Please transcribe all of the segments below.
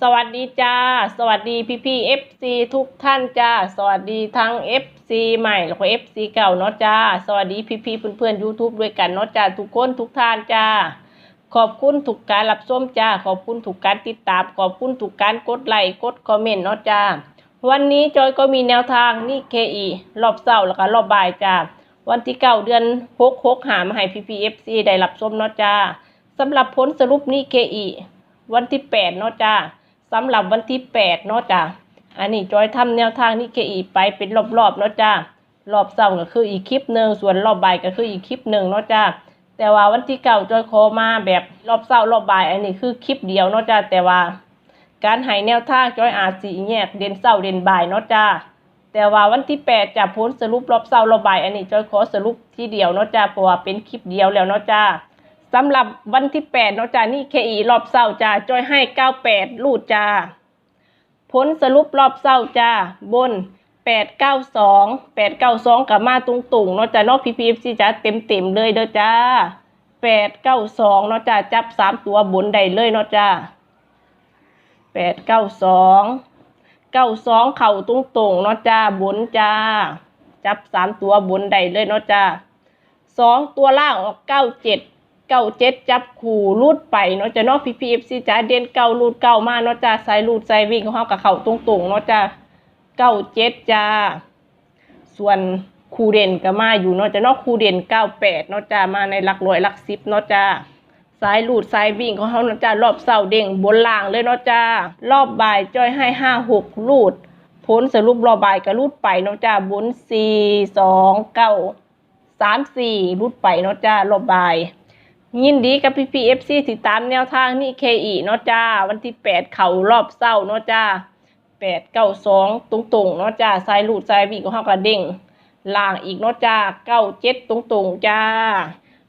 สวัสดีจ้า สวัสดีพี่พี่เอฟซีทุกท่านจ้า สวัสดีทั้งเอฟซีใหม่แล้วก็เอฟซีเก่าเนาะจ้า สวัสดีพี่พี่เพื่อนเพื่อนยูทูบด้วยกันเนาะจ้าทุกคนทุกท่านจ้า ขอบคุณทุกการรับชมจ้า ขอบคุณทุกการติดตาม ขอบคุณทุกการกดไลค์กดคอมเมนต์เนาะจ้า วันนี้จอยก็มีแนวทางนี่เคอีรอบเสาร์แล้วก็รอบบ่ายจ้า วันที่เก้าเดือนหกหกหามาให้พีพีเอฟซีได้รับชมเนาะจ้าสำหรับผลสรุปนี่เคอีวันที่แปดเนาะจ้า สำหรับวันที่แปดเนาะจ้าอันนี้จอยทำแนวทางนี่เคอีไปเป็นรอบๆเนาะจ้ารอบเสาร์ก็คืออีกคลิปหนึ่งส่วนรอบบ่ายก็คืออีกคลิปหนึ่งเนาะจ้าแต่ว่าวันที่เก้าจอยโคมาแบบรอบเสาร์รอบบ่าย อันนี้คือคลิปเดียวเนาะจ้าแต่ว่า การให้แนวทางจอยอาจสีแยกเด่นเสาร์เด่นบ่ายเนาะจ้าแต่ว่าวันที่แปดจะพ้นสรุปรอบเสาร์รอบบ่ายอันนี้จอยขอสรุปทีเดียวเนาะจ้าเพราะว่าเป็นคลิปเดียวแล้วเนาะจ้า สำหรับวันที่แปดเนาะจ้านี่เคอีรอบเสาร์จ้าจอยให้เก้าแปดลูดจ้าผลสรุปรอบเสาร์จ้าบนแปดเก้าสองแปดเก้าสองกับมาตุงตุงเนาะจ้าเนาะพีพีเอฟซีจ้าเต็มเต็มเลยเด้อจ้าแปดเก้าสองเนาะจ้าจับสามตัวบนได้เลยเนาะจ้าแปดเก้าสองเก้าสองเข่าตรงตรงเนาะจ้าบนจ้าจับสามตัวบนได้เลยเนาะจ้าสองตัวล่างออกเก้าเจ็ด เก้าเจ็ดจับขู่รูดไปเนาะจ้าเนาะพีพีเอฟซีจ้าเด่นเก้ารูดเก้ามาเนาะจ้าใส่รูดใส่วิ่งของเขากับเข่าตรงตรงๆเนาะจ้าเก้าเจ็ดจ้า ส่วนคูเด่นก็มาอยู่เนาะจ้าเนาะคูเด่นเก้าแปดเนาะจ้ามาในหลักร้อยหลักสิบเนาะจ้าสายลูดสายวิ่งของเขาเนาะจ้ารอบเสาเด้งบนล่างเลยเนาะจ้ารอบบ่ายจ้อยให้ห้าหกลูดผลสรุปรอบบ่ายก็ลูดไปเนาะจ้าบนสี่สองเก้าสามสี่ลูดไปเนาะจ้ารอบบ่าย ยินดีกับพี่พีเอฟซีติดตามแนวทางนี่เคอีเนาะจ้า วันที่แปดเขารอบเศร้าเนาะจ้าแปดเก้าสองตรงๆเนาะจ้าสายลูดสายวิ่งของเขาก็เด้งล่างอีกเนาะจ้าเก้าเจ็ดตรงๆจ้า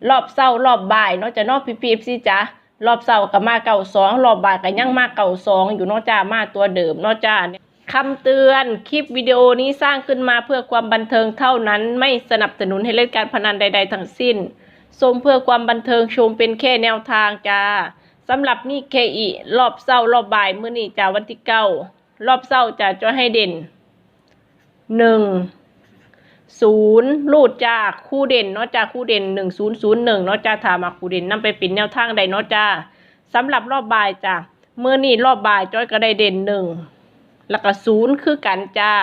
รอบเศร้ารอบบ่ายเนาะจะเนอกพีพีเอซีจ้ารอบเศร้ากับมาเก่าสองรอบบ่ายกับยังมาเก่าสองอยู่เนาะจ้ามาตัวเดิมเนาะจ้าคำเตือนคลิปวิดีโอนี้สร้างขึ้นมาเพื่อความบันเทิงเท่านั้น ไม่สนับสนุนให้เล่นการพนันใด ๆ ทั้งสิ้น ชมเพื่อความบันเทิงชมเป็นแค่แนวทางจ้าสำหรับนี่เคอีรอบเศร้ารอบบ่ายมื้อนี้จ้าวันที่เก้ารอบเศร้าจะจะให้เด่นหนึ่งศูนย์รูดจ้าคู่เด่นเนาะจ้าคู่เด่นหนึ่งศูนย์ศูนย์หนึ่งเนาะจ้าถามาคู่เด่นนำไปเป็นแนวทางใดเนาะจ้าสำหรับรอบบ่ายจ้าเมื่อนี่รอบบ่ายจ้อยก็ได้เด่นหนึ่งแล้วก็ศูนย์คือกันจ้า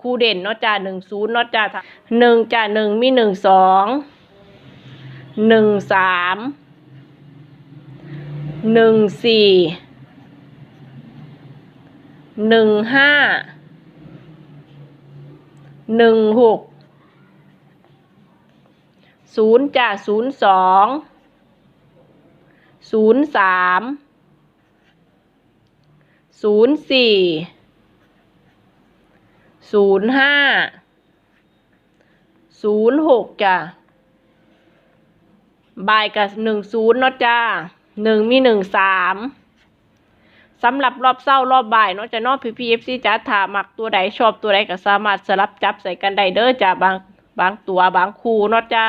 คู่เด่นเนาะจ้าหนึ่งศูนย์เนาะจ้าหนึ่งจ้าหนึ่งมีหนึ่งสอง หนึ่งสามหนึ่งสี่หนึ่งห้าหนึ่งหกศูนย์จ้าศูนย์สองศูนย์สามศูนย์สี่ศูนย์ห้าศูนย์หกจ้ะ บายกับหนึ่งศูนย์เนาะจ้าหนึ่งมีหนึ่งสามสำหรับรอบเศร้ารอบบ่ายเนาะจะนอกพีพีเอฟซีจ้าถามักตัวใดชอบตัวใดก็สามารถสลับจับใส่กันได้เด้อจ้าบางบางตัวบางคู่เนาะจ้า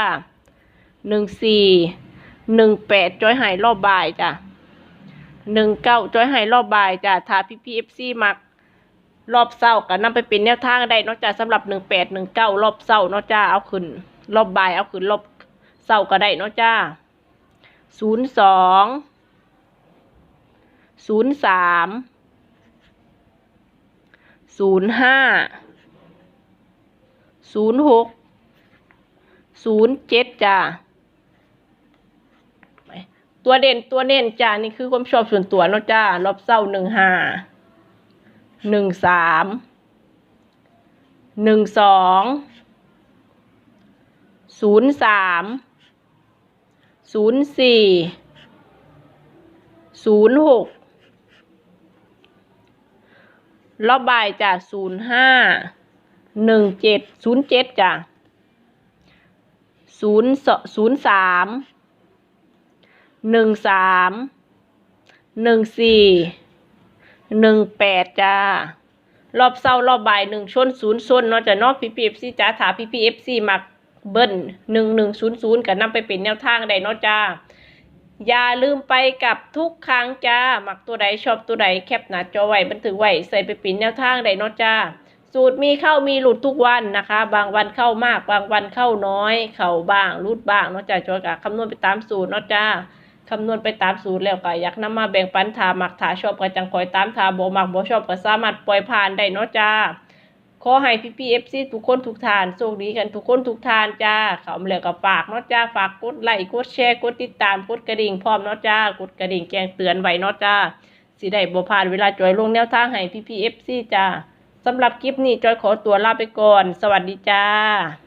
หนึ่งสี่หนึ่งแปดจอยหายรอบบ่ายจ้ะหนึ่งเก้าจอยหายรอบบ่ายจ้ะถ้าพีพีเอฟซีมักรอบเศร้าก็นำไปเป็นแนวทางได้เนอกจาสำหรับหนึ่งแปดหนึ่งเก้ารอบเศร้าเนาะจ้าเอาขึ้น รอบบ่ายเอาขึ้นรอบ เศร้าก็ได้เนาะจ้าศูนย์สองศูนย์สามศูนย์ห้าศูนย์หกศูนย์เจ็ดจ้าตัวเด่นตัวเน้นจ้านี่คือความชอบส่วนตัวเนาะจ้ารอบเศร้าหนึ่งห้าหนึ่งสามหนึ่งสองศูนย์สาม ศูนย์สี่ศูนย์หกรอบบ่ายจ้ะศูนย์ห้าหนึ่งเจ็ดศูนย์เจ็ดจ้ะศูนย์ศูนย์สามหนึ่งสามหนึ่งสี่หนึ่งแปดจ้ารอบเศร้ารอบบ่ายหนึ่งชนศูนย์ชนเนาะจะนอกพีพีเอฟซีจ้าถาพีพีเอฟซีมัก เบิ้ลหนึ่งหนึ่งศูนย์ศูนย์กับนำไปเป็นแนวทางได้เนาะจ้า อย่าลืมไปกับทุกครั้งจ้าหมักตัวใดชอบตัวใดแคปหน้าจอไว้บันทึกไว้ใส่ไปปินแนวทางใดเนาะจ้า สูตรมีเข้ามีหลุดทุกวันนะคะ บางวันเข้ามาก บางวันเข้าน้อย เข้าบ้างรุดบ้างเนาะจ้าจอยกะคำนวณไปตามสูตรเนาะจ้าคำนวณไปตามสูตรแล้วก็อยากนำมาแบ่งปันถามักถาชอบก็จังคอยตามถาบ่มักบ่ชอบก็สามารถปล่อยผ่านได้เนาะจ้า ขอให้พี่พีเอฟซีทุกคนทุกทานโชคดีกันทุกคนทุกทานจ้าเขาเหลือกับฝากเนาะจ้าฝากกดไลค์กดแชร์กดติดตามกดกระดิ่งพร้อมเนาะจ้ากดกระดิ่งแจ้งเตือนไว้เนาะจ้าสิได้บ่พลาดเวลาจอยลงแนวทางให้พี่พีเอฟซีจ้าสำหรับคลิปนี้จอยขอตัวลาไปก่อน สวัสดีจ้า